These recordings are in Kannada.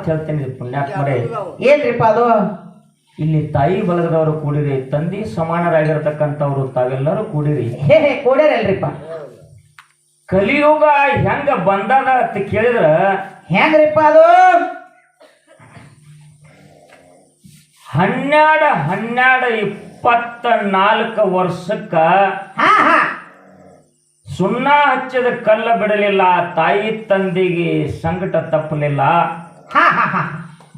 ಮಾತು ಹೇಳ್ತೇನೆ ಪುಣ್ಯಾತ್ಮರೇ ಏನ್ರಿಪ್ಪ ಅದು? ಇಲ್ಲಿ ತಾಯಿ ಬಲಗದವರು ಕೂಡಿರಿ ತಂದಿ ಸಮಾನರಾಗಿರ್ತಕ್ಕಂಥವ್ರು ತಾವೆಲ್ಲರೂ ಕೂಡಿರಿ. ಹೇ ಹೇ ಕೂಡ್ಯಾರಲ್ರಿಪ್ಪ? ಕಲಿಯುಗ ಹೆಂಗ ಬಂದದ ಅಂತ ಕೇಳಿದ್ರ? ಹೆಂಗ್ರಿಪ್ಪ ಅದು? ಹನ್ನೆರಡು ಹನ್ನೆರಡು ಇಪ್ಪತ್ತ ನಾಲ್ಕು ವರ್ಷಕ್ಕ ಸುಣ್ಣ ಹಚ್ಚಿದ ಕಲ್ಲ ಬಿಡಲಿಲ್ಲ ತಾಯಿ ತಂದಿಗೆ ಸಂಕಟ ತಪ್ಪಲಿಲ್ಲ.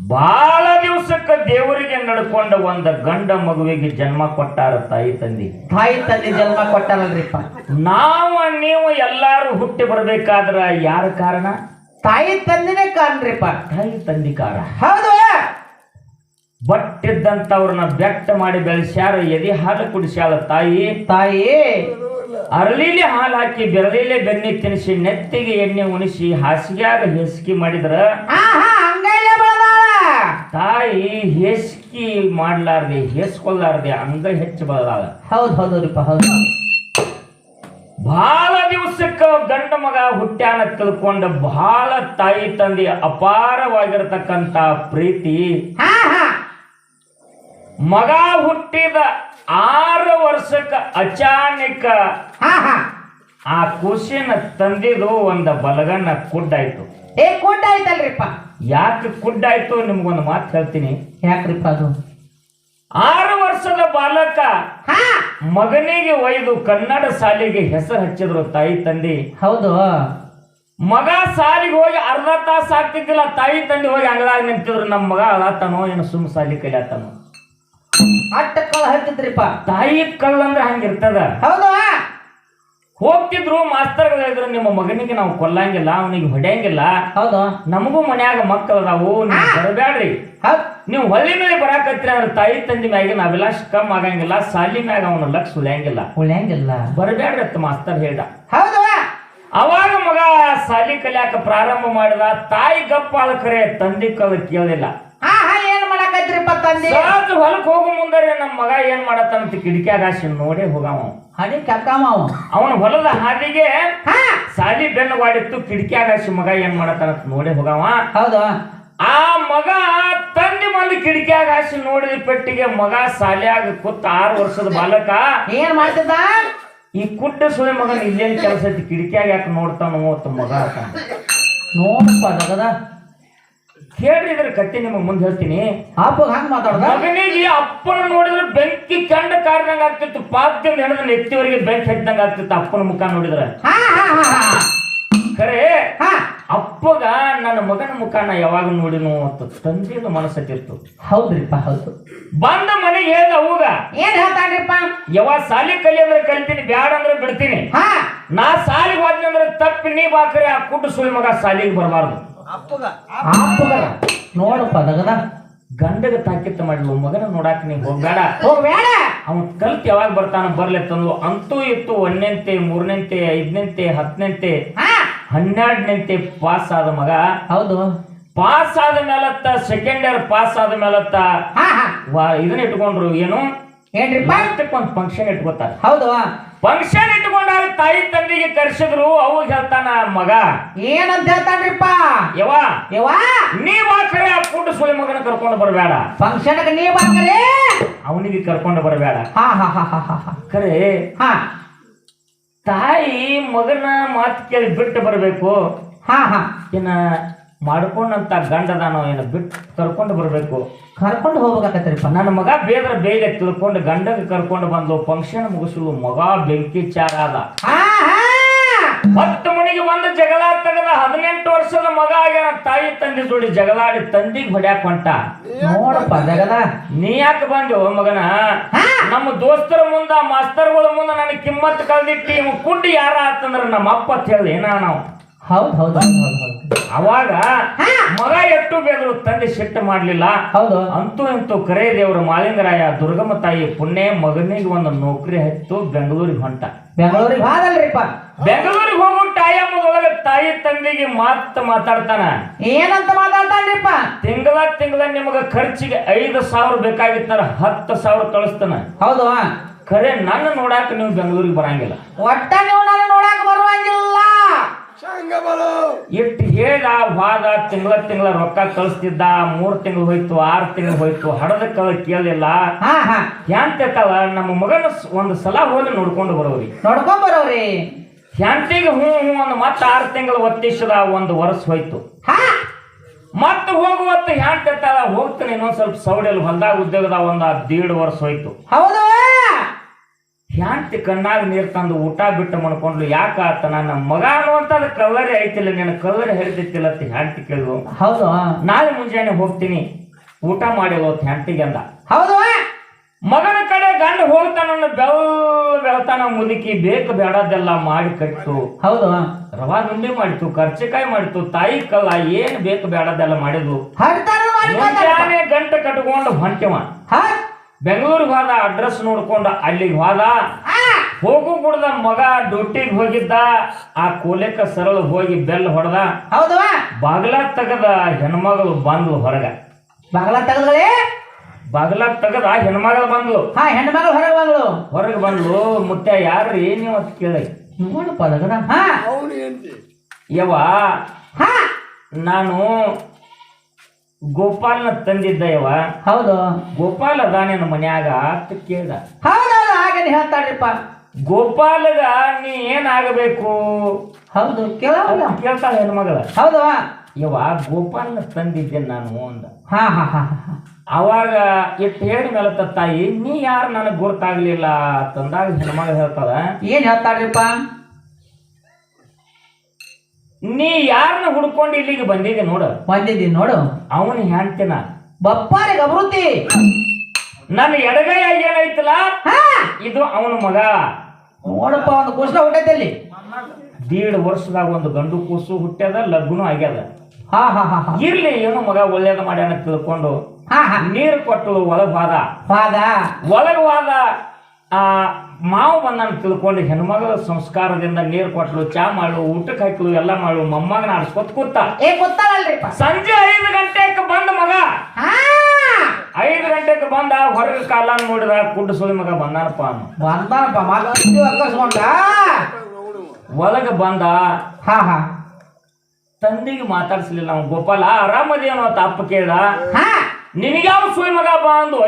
ಬಹಳ ದಿವಸಕ್ಕೆ ದೇವರಿಗೆ ನಡ್ಕೊಂಡ ಒಂದ ಗಂಡ ಮಗುವಿಗೆ ಜನ್ಮ ಕೊಟ್ಟಾರ ತಾಯಿ ತಂದಿ. ತಾಯಿ ತಂದೆ ಜನ್ಮ ಕೊಟ್ಟಾರಲ್ರಿಪ್ಪ. ನಾವು ನೀವು ಎಲ್ಲಾರು ಹುಟ್ಟಿ ಬರ್ಬೇಕಾದ್ರ ಯಾರ ಕಾರಣ? ತಾಯಿ ತಂದಿನೇ ಕಾರಣರಿಪ್ಪ. ತಾಯಿ ತಂದಿ ಕಾರಣ. ಹೌದು. ಬಟ್ಟಿದ್ದಂತವ್ರನ್ನ ಬೆಟ್ಟ ಮಾಡಿ ಬೆಳೆಸ್ಯಾರ ಎದಿ ಹಾಲು ಕುಡಿಸ್ಯಾಳ ತಾಯಿ. ತಾಯಿ. ಅರಳಿಲಿ ಹಾಲು ಹಾಕಿ ಬೆರಳಿಲೆ ಬೆನ್ನಿ ತಿನ್ನಿಸಿ ನೆತ್ತಿಗೆ ಎಣ್ಣೆ ಉಣಿಸಿ ಹಾಸಿಗೆಯಾಗ ಹೆಸಿಗೆ ಮಾಡಿದ್ರ ಹಾ ಹಾ ಹಂಗೈಲೆ ಬೆಳೆದಾಳ ತಾಯಿ ಹೆಸ್ಕಿ ಮಾಡ್ಲಾರ್ದೆ ಹೆಸ್ಕೊಲ್ಲಾರ್ದೆ ಅಂಗ ಹೆಚ್ಚು ಬದಲಾದ. ಹೌದು ಹೌದು ಹೌದು. ಬಹಳ ದಿವಸಕ್ಕ ಗಂಡ ಮಗ ಹುಟ್ಟ್ಯಾನ ತಿಳ್ಕೊಂಡ ಬಹಳ ತಾಯಿ ತಂದೆ ಅಪಾರವಾಗಿರತಕ್ಕಂತ ಪ್ರೀತಿ. ಮಗ ಹುಟ್ಟಿದ ಆರು ವರ್ಷಕ್ಕ ಅಚಾನಕ ಆ ಖುಷಿನ ತಂದಿದು ಒಂದು ಬಲಗನ್ನ ಕುಡ್ಡಾಯ್ತು. ಏ ಕುಡ್ ಆಯ್ತಲ್ರಿಪ್ಪ ಯಾಕೆ ಕುಡ್ಡಾಯ್ತು ನಿಮ್ಗೊಂದು ಮಾತು ಹೇಳ್ತೀನಿ. ಯಾಕ್ರಿಪ್ಪ ಅದು? ಆರು ವರ್ಷದ ಬಾಲಕ ಹಾ. ಮಗನಿಗೆ ಒಯ್ದು ಕನ್ನಡ ಶಾಲೆಗೆ ಹೆಸರು ಹಚ್ಚಿದ್ರು ತಾಯಿ ತಂದೆ. ಹೌದು. ಮಗ ಸಾಲಿಗೆ ಹೋಗಿ ಅರ್ಧ ತಾಸು ಆಗ್ತಿದ್ದಿಲ್ಲ ತಾಯಿ ತಂದೆ ಹೋಗಿ ಅಂಗಳಾಗ ನಿಂತಿದ್ರು. ನಮ್ಮ ಮಗ ಅಳತಾನೋ ಏನು ಸುಮ್ ಸಾಲಿ ಕಲಿಯತ್ತಾನೋ ಅಟ್ಟ ಕಳ ಹತ್ತಿದ್ರಿಪ್ಪ. ತಾಯಿ ಕಳ್ಳಂದ್ರೆ ಹಂಗಿರ್ತದ. ಹೌದು. ಹೋಗ್ತಿದ್ರು ಮಾಸ್ತರ್ಗಳಿದ್ರು ಹೇಳಿದ್ರು ನಿಮ್ಮ ಮಗನಿಗೆ ನಾವು ಕೊಲ್ಲಂಗಿಲ್ಲ ಅವನಿಗೆ ಹೊಡೆಯಂಗಿಲ್ಲ. ಹೌದು. ನಮಗೂ ಮನ್ಯಾಗ ಮಕ್ಕಳು ಅದಾವು ನೀವು ಬರಬೇಡ್ರಿ. ನೀವು ಹೊಳ್ಳಿ ಮೇಲೆ ಬರಾಕತ್ರಿ ಅಂದ್ರೆ ತಾಯಿ ತಂದೆ ಮ್ಯಾಗ ನಾವೆಲ್ಲ ಕಮ್ ಆಗಂಗಿಲ್ಲ ಸಾಲಿ ಮ್ಯಾಗ ಅವನ ಲಕ್ಷ ಉಳಿಯಂಗಿಲ್ಲ. ಉಳಿಯಂಗಿಲ್ಲ. ಬರಬೇಡ್ರಿ ಅತ್ತ ಮಾಸ್ತರ್ ಹೇಳ್ದ. ಹೌದು. ಅವಾಗ ಮಗ ಸಾಲಿ ಕಲಿಯಾಕ ಪ್ರಾರಂಭ ಮಾಡಿದ ತಾಯಿ ಗಪ್ಪಾಳ ಕರೆ ತಂದೆ ಕಲ್ ಕೇಳಿಲ್ಲ. ಏನ್ ತಂದೆ? ಹೊಲಕ್ ಹೋಗೋ ಮುಂದರೆ ನಮ್ಮ ಮಗ ಏನ್ ಮಾಡತ್ತಾನಂತ ಕಿಡಿಕ್ಯಾಗ ಹಾಸಿ ನೋಡೇ ಹೋಗವ. ಹನಿ ಕರ್ಕಾಮ ಅವ ಅವನ ಹೊಲದ ಹಾದಿಗೆ ಸಾಲಿ ಬೆನ್ನವಾಡಿತ್ತು ಕಿಡಿಕ್ಯಾಗ ಹಾಸಿ ಮಗ ಏನ್ ಮಾಡತ್ತಾನಂತ ನೋಡೇ ಹೋಗವ. ಹೌದು. ಆ ಮಗ ತಂದೆ ಬಂದು ಕಿಡಿಕ್ಯಾಗ ಹಾಸಿ ನೋಡಿದ ಪೆಟ್ಟಿಗೆ ಮಗ ಸಾಲಿಯಾಗ ಕೂತ ಆರು ವರ್ಷದ ಬಾಲಕ ಏನ್ ಮಾಡ್ತದ ಈ ಕುಟ್ಟ ಸುಳಿ ಮಗನ ಇಲ್ಲೇನ್ ಕೆಲಸ ಐತಿ? ಕಿಡಿಕ್ಯಾಗ ಯಾಕೆ ನೋಡ್ತಾನೋ ಅಂತ ಮಗ. ನೋಡಪ್ಪ ಜಗದ ಕೇಳ್ರಿ ಇದ್ರ ಕಟ್ಟಿ ನಿಮಗೆ ಮುಂದೆ ಹೇಳ್ತೀನಿ. ಅಪ್ಪ ಹಂಗ ಮಾತಾಡ್ದ? ಮಗನಿಗೆ ಅಪ್ಪನ ನೋಡಿದ್ರೆ ಬೆಂಕಿ ಕಂಡ ಕಾರ್ದಂಗ ಆಗ್ತಿತ್ತು ಪಾತ್ರ ಹಿಡಿದು ನೆತ್ತಿವರೆಗೆ ಬೆಂಕಿ ಹಚ್ಚಿದಂಗ ಆಗ್ತಿತ್ತು ಅಪ್ಪನ ಮುಖ ನೋಡಿದ್ರೆ. ಖರೆ ಹಾ. ಅಪ್ಪಗ ನನ್ನ ಮಗನ ಮುಖ ನಾ ಯಾವಾಗ ನೋಡಿನೋ ಅಂತ ತಂದೆದು ಮನಸ್ಸತ್ತಿತ್ತು. ಹೌದ್ರಿಪ್ಪ ಹೌದು. ಬಂದ ಮನೆಗೆ ಹೇಳ್ದ ಅವಾಗ ಏನ್ ಹೇಳ್ತಾನ್ರಿಪ್ಪ? ಯಾವಾಗ ಸಾಲಿ ಕಲಿ ಅಂದ್ರೆ ಕಲಿತೀನಿ ಬ್ಯಾಡ ಅಂದ್ರೆ ಬಿಡ್ತೀನಿ. ನಾ ಸಾಲಿಗೆ ಹೋದ್ನಿ ಅಂದ್ರೆ ತಪ್ಪಿ ನೀ ಬಾಕ್ರೆ ಆ ಕುಟ್ಟು ಸುಳಿ ಮಗ ಸಾಲಿಗೆ ಬರಬಾರ್ದು. ಅಪ್ಪಗ. ನೋಡಪ್ಪ ದಗದ. ಗಂಡಗ ತಾಕಿತ್ತ ಮಾಡಿದ್ಲು ಮಗನ ನೋಡಾಕ ನೀ ಹೋಗ್ಬೇಡ. ಹೋಗ್ಬೇಡ. ಅವನ್ ಕಲ್ತ್ ಯಾವಾಗ ಬರ್ತಾನ ಬರ್ಲಿ ತಂದು ಅಂತೂ ಇತ್ತು ಒಂದನೆಂತೆ ಮೂರನೆಂತೆ ಐದನೆಂತೆ ಹತ್ತನೆಂತೆ ಹನ್ನೆರಡನೆಂತೆ ಪಾಸ್ ಆದ ಮಗ. ಹೌದು. ಪಾಸ್ ಆದ ಮೇಲತ್ತ ಸೆಕೆಂಡ್ ಇಯರ್ ಪಾಸ್ ಆದ ಮೇಲತ್ತ ಇದನ್ನ ಇಟ್ಕೊಂಡ್ರು ಏನು? ಏನ್ರಿಪ್ಪ ಲಾಸ್ಟಕ್ಕೆ ಒಂದು ಫಂಕ್ಷನ್ ಇಟ್ಕೊತಾರ. ಹೌದು. ಫಂಕ್ಷನ್ ಇಟ್ಕೊಂಡಾಗ ತಾಯಿ ತಂದೆಗೆ ಕರ್ಸಿದ್ರು ಅವಾಗ ಹೇಳ್ತಾನ ಮಗ. ಏನಂತ ಹೇಳ್ತಾನ್ರಿಪ್ಪ? ಯವ್ವ ಯವಾ ನೀ ಬಾಕರೆ ಆ ಪುಟ್ಟ ಸುಳಿ ಮಗನ ಕರ್ಕೊಂಡು ಬರಬೇಡ. ಫಂಕ್ಷನ್ ನೀ ಅವನಿಗೆ ಕರ್ಕೊಂಡು ಬರಬೇಡ. ಹಾ ಹಾ ಹಾ ಹಾ ಹಾ ಹಾ. ಖರೆ ಹಾ. ತಾಯಿ ಮಗನ ಮಾತು ಕೇಳಿ ಬಿಟ್ಟು ಬರಬೇಕು. ಹಾ ಹಾ. ಏನ ಮಾಡ್ಕೊಂಡಂತ ಗಂಡದಾನೋ ಏನ ಬಿಟ್ಟು ಕರ್ಕೊಂಡು ಬರಬೇಕು? ಕರ್ಕೊಂಡು ಹೋಗ್ಬೇಕಾಗತ್ತರಿಪ್ಪ. ನನ್ನ ಮಗ ಬೇದ್ರ ಬೇಗ ತಿಳ್ಕೊಂಡು ಗಂಡನ ಕರ್ಕೊಂಡು ಬಂದು ಫಂಕ್ಷನ್ ಮುಗಿಸಲು ಮಗ ಬೆಂಕಿ ಚಾರ ಅದ. ಹತ್ತು ಮನೆಗೆ ಒಂದು ಜಗಳ ತೆಗೆದ ಹದಿನೆಂಟು ವರ್ಷದ ಮಗ ಆಗ್ಯಾನ ತಾಯಿ ತಂದೆ ಜೋಡಿ ಜಗಳಾಡಿ ತಂದಿಗೆ ಹೊಡ್ಯಾಕ್ ಹೊಂಟ. ನೋಡಪ್ಪ ಜಗದ ನೀ ಯಾಕೆ ಬಂದು ಮಗನ? ನಮ್ಮ ದೋಸ್ತರ ಮುಂದ ಮಾಸ್ತರ್ಗಳ ಮುಂದ ನನಗೆ ಕಿಮ್ಮತ್ ಕಳ್ದಿಟ್ಟಿ ಕುಂಡಿ ಯಾರ ಆತಂದ್ರ ನಮ್ಮ ಅಪ್ಪ ಅಂತ ಹೇಳಿ ಏನ ನಾವು? ಹೌದು ಹೌದು ಹೌದು ಹೌದು ಹೌದು. ಅವಾಗ ಮಗ ಎಟ್ಟು ಬೇಗಲು ತಂದೆ ಸಿಟ್ಟು ಮಾಡ್ಲಿಲ್ಲ. ಹೌದು. ಅಂತೂ ಅಂತೂ ಕರೆ ದೇವರು ಮಾಲಿಂಗರಾಯ ದುರ್ಗಮ್ಮ ತಾಯಿ ಪುಣ್ಯ ಮಗನಿಗೆ ಒಂದು ನೌಕರಿ ಹತ್ತು ಬೆಂಗಳೂರಿಗೆ ಹೊಂಟ. ಬೆಂಗಳೂರಿಗೆ? ಬೆಂಗಳೂರಿಗೆ ಬೆಂಗಳೂರಿಗೆ ಹೋಗೋ ಟೈಮದೊಳಗೆ ತಾಯಿ ತಂದೆಗೆ ಮಾತ್ ಮಾತಾಡ್ತಾನ. ಏನಂತ ಮಾತಾಡ್ತಾನ್ರಿಪ್ಪ? ತಿಂಗಳ ತಿಂಗಳ ನಿಮಗ ಖರ್ಚಿಗೆ ಐದು ಸಾವಿರ ಬೇಕಾಗಿತ್ತಾರ ಹತ್ತು ಸಾವಿರ ಕಳಿಸ್ತಾನ. ಹೌದು. ಖರೆ ನನ್ನ ನೋಡಾಕ ನೀವು ಬೆಂಗಳೂರಿಗೆ ಬರಂಗಿಲ್ಲ. ಒಟ್ಟ ನೀವು ನಾನು ನೋಡಾಕ ಬರುವಂಗಿಲ್ಲ. ಇಟ್ಟು ಹೇಳ ವಾದ ತಿಂಗಳ ತಿಂಗಳ ರೊಕ್ಕ ಕಳಿಸ್ತಿದ್ದ ಮೂರ್ ತಿಂಗಳು ಹೋಯ್ತು ಆರು ತಿಂಗಳು ಹೋಯ್ತು ಹಡದ ಕಳ ಕೇಳಲಿಲ್ಲ ಹಾ ಹಾ. ಹ್ಯಾಂತೈತಲ್ಲ ನಮ್ಮ ಮಗನ ಸ್- ಒಂದು ಸಲ ಹೋಗಿ ನೋಡ್ಕೊಂಡು ಬರೋರಿ. ನೋಡ್ಕೊಂಡ್ ಬರೋರಿ. ಹ್ಯಾಂತಿಗೆ ಹ್ಞೂ ಹ್ಞೂ ಒಂದು ಮತ್ತೆ ಆರು ತಿಂಗಳು ಒತ್ತಿಸದ ಒಂದು ವರ್ಷ ಹೋಯ್ತು. ಹಾ. ಮತ್ತೆ ಹೋಗುವತ್ತು ಹ್ಯಾಂತೈತಲ್ಲ ಹೋಗ್ತಾನೆ ಇನ್ನೊಂದ್ ಸ್ವಲ್ಪ ಸೌಡಿಯಲ್ಲಿ ಹೊಲ್ದಾಗ ಉದ್ಯೋಗದ ಒಂದು ದೀಡ್ ವರ್ಷ ಹೋಯ್ತು. ಹೌದು. ಹ್ಯಾಂತಿ ಕಣ್ಣಾಗ ನೀರು ತಂದು ಊಟ ಬಿಟ್ಟು ಮಾಡ್ಕೊಂಡ್ಲು ಯಾಕ ಆತ? ನನ್ನ ಮಗ ಅನ್ನುವಂಥದ್ದು ಕಲ್ಲರಿ ಐತಿಲ್ಲ. ನಿನ್ನ ಕಲ್ಲರಿ ಹರಿದಿತ್ತಿಲ್ಲ ಅಂತ ಹ್ಯಾಂತಿ ಕೇಳಿದ್ವು. ಹೌದು. ನಾಳೆ ಮುಂಜಾನೆ ಹೋಗ್ತೀನಿ. ಊಟ ಮಾಡಿ ಹೋತ್ ಹ್ಯಾಂತಿಗೆ ಅಂದ. ಹೌದು. ಮಗನ ಕಡೆ ಗಂಡ ಹೋಗ್ತಾನ ಬೆಲ್ ಬೆಳತಾನ ಮುದುಕಿ ಬೇಕು ಬೇಡದೆಲ್ಲ ಮಾಡಿ ಕಟ್ಟು ಹೌದು. ರವಾ ಗುಂಡಿ ಮಾಡಿತು ಕರ್ಚಿಕಾಯಿ ಮಾಡಿತು ತಾಯಿ ಕಲ್ಲ ಏನ್ ಬೇಕು ಬೇಡದೆಲ್ಲ ಮಾಡಿದ್ವು. ಮುಂಜಾನೆ ಗಂಟೆ ಕಟ್ಕೊಂಡು ಹೊಂಟಿವ. ಬೆಂಗಳೂರಿಗೆ ಹೋದ ಅಡ್ರೆಸ್ ನೋಡ್ಕೊಂಡು ಅಲ್ಲಿಗೆ ಹೋದ. ಹಾ. ಹೋಗು ಕುಡ್ದ ಮಗ ಡ್ಯೂಟಿಗೆ ಹೋಗಿದ್ದ. ಆ ಕೂಲೆಕ ಸರಳ ಹೋಗಿ ಬೆಲ್ ಹೊಡೆದ. ಹೌದವಾ ಬಾಗ್ಲ ತೆಗದ ಹೆಣ್ಮಗಳು ಬಂದ್ಲು ಹೊರಗ. ಬಾಗಲ ತಗದೇ ಬಾಗ್ಲ ತೆಗದ ಹೆಣ್ಮಗಳು ಬಂದ್ಲು ಹಾ ಹೆಣ್ಮಗಳು ಹೊರಗೆ ಹೊರಗ ಹೊರಗೆ ಬಂದ್ಲು ಮುತ್ಯ ಯಾರು ನೀವು ಅಂತ ಕೇಳಿ. ನೋಡಪ್ಪ ಲಗನ ಹಾ. ಯವ್ವ ಹಾ. ನಾನು ಗೋಪಾಲ್ನ ತಂದಿದ್ದ ಇವ ಹೌದು. ಗೋಪಾಲ್ ನಮ್ಮ ಮನ್ಯಾಗ ಅಂತ ಕೇಳ್ದ. ಹೌದೌದು ಹಾಗೆ ಹೇಳ್ತಾಳ್ರಿಪ್ಪ. ಗೋಪಾಲಗ ನೀ ಏನಾಗಬೇಕು? ಹೌದು ಕೇಳಲ್ಲ ಕೇಳ್ತಾಳೆ ಹೆಣ್ಣು ಮಗಳ. ಹೌದು. ಇವ ಗೋಪಾಲ್ನ ತಂದಿದ್ದೆ ನಾನು ಅಂದ. ಹಾ ಹಾ ಹಾ ಅವಾಗ ಇಟ್ಟು ಹೇಳಿ ಮೇಲೆ ತಾಯಿ ನೀ ಯಾರು ನನಗೆ ಗೊತ್ತಾಗ್ಲಿಲ್ಲ ತಂದಾಗ ಹೆಣ್ಮಗ ಹೇಳ್ತಾಳ. ಏನ್ ಹೇಳ್ತಾಳ್ರಿಪ್ಪ? ನೀ ಯಾರನ್ನ ಹುಡ್ಕೊಂಡು ಇಲ್ಲಿಗೆ ಬಂದಿದ್ದೆ ನೋಡು? ಬಂದಿದ್ದೀನಿ ನೋಡು. ಅವನ ಹೆಂಡ್ತಿನ. ಬಪ್ಪಾರಿ ಗಬರುತಿ ನನ್ನ ಎಡಗೈ ಏನೈತಲ್ಲ ಇದು ಅವನ ಮಗ. ನೋಡಪ್ಪ ಒಂದು ಕುಸ್ಲ ಹುಟ್ಟೈತಲ್ಲಿ ದೀಡ್ ವರ್ಷದಾಗ ಒಂದು ಗಂಡು ಕೂಸು ಹುಟ್ಟ್ಯದ ಲಗ್ನು ಆಗ್ಯದ. ಹಾ ಹಾ ಹಾ ಇರ್ಲಿ ಏನು ಮಗ ಒಳ್ಳೇದ ಮಾಡ್ಯಾನ ತಿಳ್ಕೊಂಡು ನೀರು ಕೊಟ್ಟು ಒಳಗ್ ಹೋದ ಪಾದ ಒಳಗ್ ಹೋದ ಆ ಮಾವು ಬಂದನ್ ತಿಳ್ಕೊಂಡು ಹೆಣ್ಮಗಳ ಸಂಸ್ಕಾರದಿಂದ ನೀರು ಕೊಟ್ಲು ಚಾ ಮಾಡು ಊಟಕ್ಕೆ ಹಾಕ್ಲು ಎಲ್ಲ ಮಾಡು ಮೊಮ್ಮಗನ ಆಡಿಸ್ಕೊತ ಕೂತ. ಏ ಗೊತ್ತಾಗಲ್ರಿಪ್ಪ. ಸಂಜೆ ಐದು ಗಂಟೆಗೆ ಬಂದ ಮಗ. ಹಾ. ಐದು ಗಂಟೆಗೆ ಬಂದ ಹೊರಗ ಕಾಲ ನೋಡಿದ ಕುಡ್ಡು ಸುಳಿ ಮಗ ಬಂದಾನಪ್ಪ ಅನ್ನು ಬಂದಾನಪ್ಪ ಅಕ್ಕಸ್ಕೊಂಡ ಒಳಗೆ ಬಂದ. ಹಾ ಹಾ. ತಂದಿಗೆ ಮಾತಾಡ್ಸಲಿಲ್ಲ ನಾವು ಗೋಪಾಲ ಆರಾಮದೇನೋ ಅಂತ ಅಪ್ಪ ಕೇಳ್ದ ನಿನಗ್ಯಾವ ಸುಳಿ ಮಗ ಬಾ ಅಂದು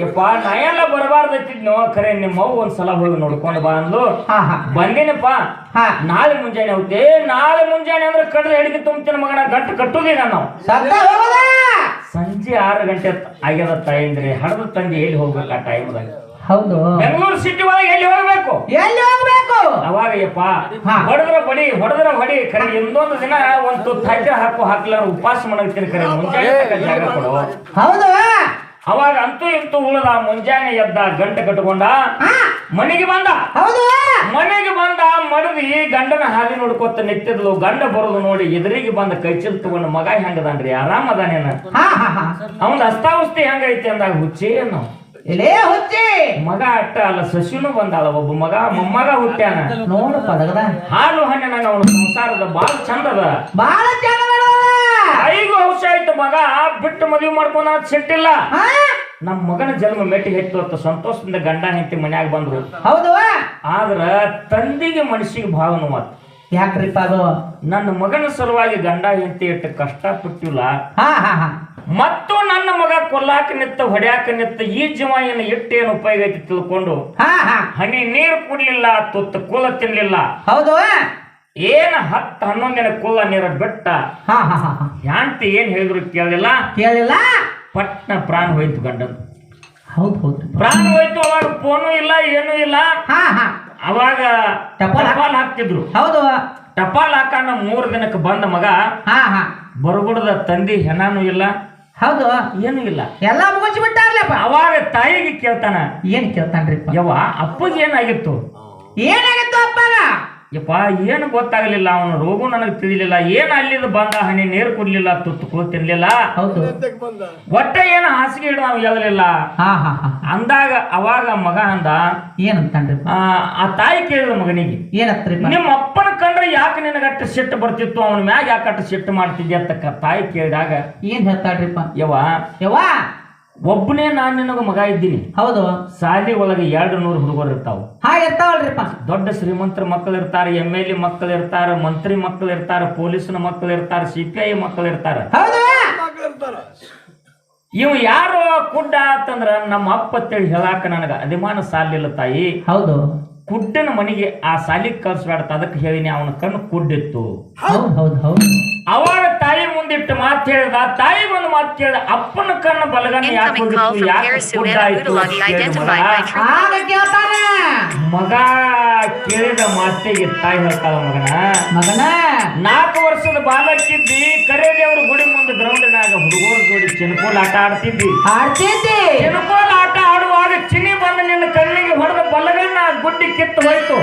ಯಪ್ಪ ನಾ ಎಲ್ಲ ಬರಬಾರ್ದತ್ತಿದ್ನೋ ಖರೆ ನಿಮ್ಮ ಅವ್ವ ಒಂದ್ ಸಲ ಹೋಗಿ ನೋಡ್ಕೊಂಡು ಬಾ ಅಂದ್ಲು. ಬಂದೇನಪ್ಪ. ನಾಳೆ ಮುಂಜಾನೆ ಹೋಗ್ತಿ. ನಾಳೆ ಮುಂಜಾನೆ ಅಂದ್ರೆ ಕಡ್ದು ಹಿಡಿದು ತುಂಬ್ತೀನಿ ಮಗನ ಗಂಟು ಕಟ್ಟುದಿಲ್ಲ ನಾವು ಸಂಜೆ ಆರು ಗಂಟೆ ಆಗ್ಯದ ತಾಯಂದ್ರೆ ಹಡದ ತಂದೆ ಎಲ್ಲಿ ಹೋಗ್ಬೇಕು ಆ ಟೈಮ್ದಾಗ ಹೌದು. ಬೆಂಗಳೂರು ಸಿಟಿ ಒಳಗೆ ಎಲ್ಲಿ ಹೋಗ್ಬೇಕು? ಎಲ್ಲಿ ಹೋಗ್ಬೇಕು? ಅವಾಗ ಯಪ್ಪ ಹಾ. ಹೊಡೆದ್ರ ಹೊಡಿ ಹೊಡೆದ್ರ ಹೊಡಿ ಕರೆ ಇನ್ನೊಂದು ದಿನ ಒಂದು ತುತ್ತು ಹಾಕಿ ಹಾಕು ಹಾಕ್ಲಾರ ಉಪವಾಸ ಮಾಡಕ್ತೀನಿ ಕರೆ ಮುಂಜಾನೆ ಜಾಗ ಕೊಡು. ಹೌದು. ಅವಾಗ ಅಂತೂ ಇಂತೂ ಉಳದ ಮುಂಜಾನೆ ಎದ್ದ ಗಂಟು ಕಟ್ಕೊಂಡ ಮನೆಗೆ ಬಂದ. ಹೌದು. ಮನೆಗೆ ಬಂದ ಮಡದಿ ಗಂಡನ ಹಾದಿ ನೋಡ್ಕೊತ ನಿತ್ತಿದ್ಲು ಗಂಡ ಬರೋದು ನೋಡಿ ಎದುರಿಗೆ ಬಂದ ಕೈ ಚಿಲ್ ತಗೊಂಡು ಮಗ ಹೆಂಗದನ್ರಿ? ಆರಾಮ ಅದಾನೇನ ಅವನ ಅಸ್ತಾವಸ್ತಿ ಹೆಂಗೈತಿ ಅಂದಾಗ ಹುಚ್ಚಿ ನಾವು ಇಲ್ಲೇ ಹುಚ್ಚಿ. ಮಗ ಅಟ್ಟ ಅಲ್ಲ ಸಸಿನೂ ಬಂದಾಳ ಒಬ್ಬ ಮಗ ಮೊಮ್ಮಗ ಹುಟ್ಟ್ಯಾನ. ನೋಡು ಹಾಲು ಹಣ್ಣಿನಾಗ ಅವನ ಸಂಸಾರದ ಬಾಳ ಚಂದದ ಬಾಳ ಚೆನ್ನಾಗ ಐದು ಹೌಸ ಆಯ್ತು ಮಗ ಬಿಟ್ಟು ಮದುವೆ ಮಾಡ್ಕೊಂಡ ಸಿಟ್ಟಿಲ್ಲ. ನಮ್ಮ ಮಗನ ಜನ್ಮ ಮೆಟ್ಟಿ ಹೆಚ್ಚು ಅಂತ ಸಂತೋಷದಿಂದ ಗಂಡ ಹೆಂಡತಿ ಮನ್ಯಾಗ ಬಂದ್ರು. ಹೌದು? ಆದ್ರ ತಂದಿಗೆ ಮನಸ್ಸಿಗೆ ಭಾವ ನೋವತ್ತು ಯಾಕ್ರಿಪ್ಪ ಅದು? ನನ್ನ ಮಗನ ಸಲುವಾಗಿ ಗಂಡ ಹೆಂಡತಿ ಇಟ್ಟು ಕಷ್ಟ ಪಟ್ಟಿಲ್ಲ. ಮತ್ತು ನನ್ನ ಮಗ ಕೊಲ್ಲಾಕ ನಿತ್ತ ಹೊಡ್ಯಾಕ ನಿತ್ತ ಈ ಜೀವ ಏನು ಇಟ್ಟೇನು ಉಪಯೋಗ ಐತಿ ತಿಳ್ಕೊಂಡು ಹನಿ ನೀರು ಕುಡ್ಲಿಲ್ಲ ತುತ್ತ ಕೂಲ ತಿನ್ಲಿಲ್ಲ. ಹೌದು? ಏನ್ ಹತ್ತು ಹನ್ನೊಂದಿನ ಕುಲ್ಲ ನೀರ ಬಿಟ್ಟ ಹಾ ಹಾ ಹಾ ಹಾ. ಯಾಂತಿ ಏನ್ ಹೇಳಿದ್ರು ಕೇಳಿಲ್ಲ? ಕೇಳಿಲ್ಲ? ಪಟ್ನ ಪ್ರಾಣ ಹೋಯ್ತು ಗಂಡನ್. ಹೌದು ಹೌದು. ಪ್ರಾಣ ಹೋಯ್ತು ಅವಾಗ ಫೋನು ಇಲ್ಲ ಏನೂ ಇಲ್ಲ. ಹಾ ಹಾ. ಅವಾಗ ಟಪಾಲ್ ಹಾಕ್- ಟಪಾಲ್ ಹಾಕ್ತಿದ್ರು. ಹೌದು. ಟಪಾಲ್ ಹಾಕಣ ಮೂರ್ ದಿನಕ್ಕೆ ಬಂದ ಮಗ ಹಾ ಹಾ. ಬರಗುಡದ ತಂದಿ ಹೆಣನೂ ಇಲ್ಲ. ಹೌದು. ಏನೂ ಇಲ್ಲ. ಎಲ್ಲ ಮುಗಿಸಿ ಬಿಟ್ಟಾರ್ಲಪ್ಪ ಅವಾಗ ತಾಯಿಗೆ ಕೇಳ್ತಾನ ಏನ್ ಕೇಳ್ತಾನ್ರಿಪ್ಪ? ಯವ್ವ ಅಪ್ಪಗೆ ಏನಾಗಿತ್ತು? ಏನಾಗಿತ್ತು ಅಪ್ಪಗ? ಯಪ್ಪ ಏನು ಗೊತ್ತಾಗಲಿಲ್ಲ ಅವನ ರೋಗು ನನಗೆ ತಿಳಿಲಿಲ್ಲ. ಏನು ಅಲ್ಲಿಂದ ಬಂದ ಹನಿ ನೀರು ಕುಡ್ಲಿಲ್ಲ ತುತ್ತು ಕೂತಿರ್ಲಿಲ್ಲ ತಿನ್ಲಿಲ್ಲ? ಹೌದು. ಒಟ್ಟೆ ಏನು ಹಾಸಿಗೆ ಹಿಡಿದು ನಾವು ಹೇಳಲಿಲ್ಲ ಹಾ ಹಾ ಹಾ. ಅಂದಾಗ ಅವಾಗ ಮಗ ಅಂದ ಏನು ಆ, ಆ ತಾಯಿ ಕೇಳಿದ ಮಗನಿಗೆ ಏನತ್ರಿ ನಿಮ್ಮ ಅಪ್ಪನ ಕಂಡ್ರೆ ಯಾಕೆ ನಿನಗಟ್ಟು ಸಿಟ್ಟು ಬರ್ತಿತ್ತು? ಅವನ ಮ್ಯಾಗ ಯಾಕಟ್ಟು ಸಿಟ್ಟು ಮಾಡ್ತಿದ್ದೆ ಅಂತ ಕ- ತಾಯಿ ಕೇಳಿದಾಗ ಏನ್ ಹೇಳ್ತಾಳ್ರಿಪ್ಪ? ಯವ್ವ ಯವ್ವ! ಒಬ್ಬನೇ ನಾನು ನಿನಗ ಮಗ ಇದ್ದೀನಿ. ಹೌದು. ಸಾಲಿ ಒಳಗೆ ಎರಡು ನೂರು ಹುಡುಗರು ಇರ್ತಾವ. ಹಾ ಇರ್ತಾವಲ್ರಿಪ್ಪ. ದೊಡ್ಡ ಶ್ರೀಮಂತರ ಮಕ್ಕಳು ಇರ್ತಾರೆ ಎಂ ಎಲ್ ಎ ಮಕ್ಕಳು ಇರ್ತಾರೆ ಮಂತ್ರಿ ಮಕ್ಕಳು ಇರ್ತಾರೆ ಪೊಲೀಸ್ನ ಮಕ್ಕಳು ಇರ್ತಾರೆ ಸಿ ಪಿ ಐ ಮಕ್ಕಳು ಇರ್ತಾರೆ. ಇವ್ ಯಾರು ಕುಡ್ಡ ಅಂತಂದ್ರ ನಮ್ಮ ಅಪ್ಪ ಅಂತೇಳಿ ಹೇಳಾಕ ನನಗ ಅಭಿಮಾನ ಸಾಲಿಲ್ಲ ತಾಯಿ. ಹೌದು. ಕುಡ್ಡನ ಮನೆಗೆ ಆ ಸಾಲಿಗೆ ಕಳ್ಸ್ಬೇಡ ಅದಕ್ಕೆ ಹೇಳಿನಿ ಅವನ ಕಣ್ಣು ಕುಡ್ಡಿತ್ತು. ಹೌದು ಹೌದು ಹೌದು. ಮಾತು ತಾಯಿ ಒಂದು ಮಾತು ಕೇಳಿದ ಅಪ್ಪನ ಕಣ್ಣು ಬಲಗಣ್ಣ ಯಾಕೆ ಕೇಳಿದ ಮಗ. ಕೇಳಿದ ಮಾತಿಗೆ ತಾಯಿ ಹೇಳ್ತಾಳ ಮಗನ. ಮಗನ. ನಾಲ್ಕು ವರ್ಷದ ಬಾಲಕ್ಕಿದ್ದಿ ಕರೇದೇವ್ರ ಗುಡಿ ಮುಂದೆ ಗ್ರೌಂಡಿನಾಗ ಹುಡುಗರ ಜೋಡಿ ಚಿನ್ಕೋಲ್ ಆಟ ಆಡ್ತಿದ್ದಿ. ಆಡ್ತಿದ್ದಿ. ಚಿನ್ಕೋಲ್ ಆಟ ಆಡುವಾಗ ಚಿನಿ ಬಂದು ನಿನ್ನ ಕಣ್ಣಿಗೆ ಹೊಡೆದ ಬಲಗಣ್ಣ ಗುಡ್ಡಿ ಕಿತ್ತು ಹೋಯ್ತು.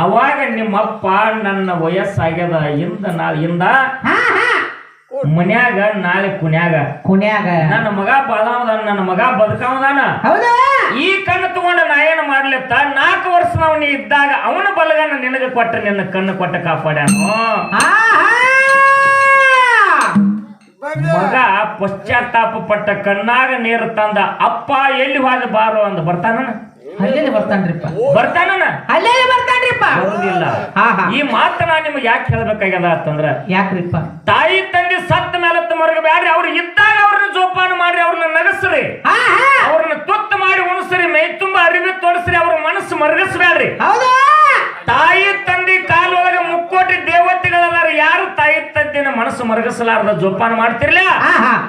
ಅವಾಗ ನಿಮ್ಮಪ್ಪ ನನ್ನ ವಯಸ್ಸಾಗ್ಯದ ಇಂದ ನಾ ಇಂದ. ಮನ್ಯಾಗ ನಾಳೆ ಕುನ್ಯಾಗ ಕುನ್ಯಾಗ ನನ್ನ ಮಗ ಬಾದಾವದಾನ ನನ್ನ ಮಗ ಬದುಕಾವದಾನ. ಈ ಕಣ್ಣು ತಗೊಂಡ ನಾ ಏನು ಮಾಡ್ಲಿತ್ತ? ನಾಲ್ಕು ವರ್ಷ ನಾವು ಇದ್ದಾಗ ಅವನ ಬಲಗನ್ನ ನಿನಗೆ ಕೊಟ್ಟ ನಿನ್ನ ಕಣ್ಣು ಕೊಟ್ಟ ಕಾಪಾಡ್ಯಾನು. ಮಗ ಪಶ್ಚಾತ್ತಾಪ ಪಟ್ಟ ಕಣ್ಣಾಗ ನೀರು ತಂದ ಅಪ್ಪ ಎಲ್ಲಿ ಹೋದ ಬಾರೋ ಅಂದ ಬರ್ತಾನ ಅಲ್ಲೇ ಬರ್ತಾನ್ರಿಪ್ಪ? ಬರ್ತಾನ ಅಲ್ಲೇ ಬರ್ತಾನ್ರಿಪ್ಪ ಹಾ ಈ ಮಾತು ನಾ ನಿಮ್ಗೆ ಯಾಕೆ ಹೇಳ್ಬೇಕಾಗ್ಯದ ಅಂತಂದ್ರ ಯಾಕ್ರಿಪ್ಪ? ತಾಯಿ ತಂದೆ ಸತ್ತ ಮೇಲೆ ಮರಗಬ್ಯಾಡ್ರಿ ಅವ್ರು ಇದ್ದಾಗ ಅವ್ರನ್ನ ಜೋಪಾನ ಮಾಡ್ರಿ ಅವ್ರನ್ನ ನಗಸ್ರಿ. ಅವ್ರನ್ನ ತುತ್ತ ಮಾಡಿ ಉಣಸ್ರಿ ಮೈ ತುಂಬ ಅರಿವಿ ತೋರಿಸ್ರಿ ಅವ್ರ ಮನಸ್ಸು ಮರಗಿಸ್ಬೇಡ್ರಿ. ತಾಯಿ ತಂದೆ ಕಾಲೊಳಗೆ ಮುಕ್ಕೋಟಿ ದೇವತೆಗಳದಾರ ಯಾರು ತಾಯಿ ತಂದಿನ ಮನಸ್ಸು ಮರಗಸಲಾರ್ದ ಜೋಪಾನ ಮಾಡ್ತಿರ್ಲ?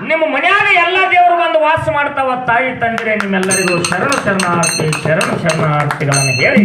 ನಿಮ್ಮ ಮನೆಯಾಗ ಎಲ್ಲಾ ದೇವರು ಬಂದು ವಾಸ ಮಾಡ್ತಾವ ತಾಯಿ ತಂದಿರೆ ನಿಮ್ಮೆಲ್ಲರಿಗೂ ಶರಣ ಶರಣಾರ್ಥಿ ಶರಣ ಶರಣಾರ್ಥಿಗಳನ್ನು ಹೇಳಿ.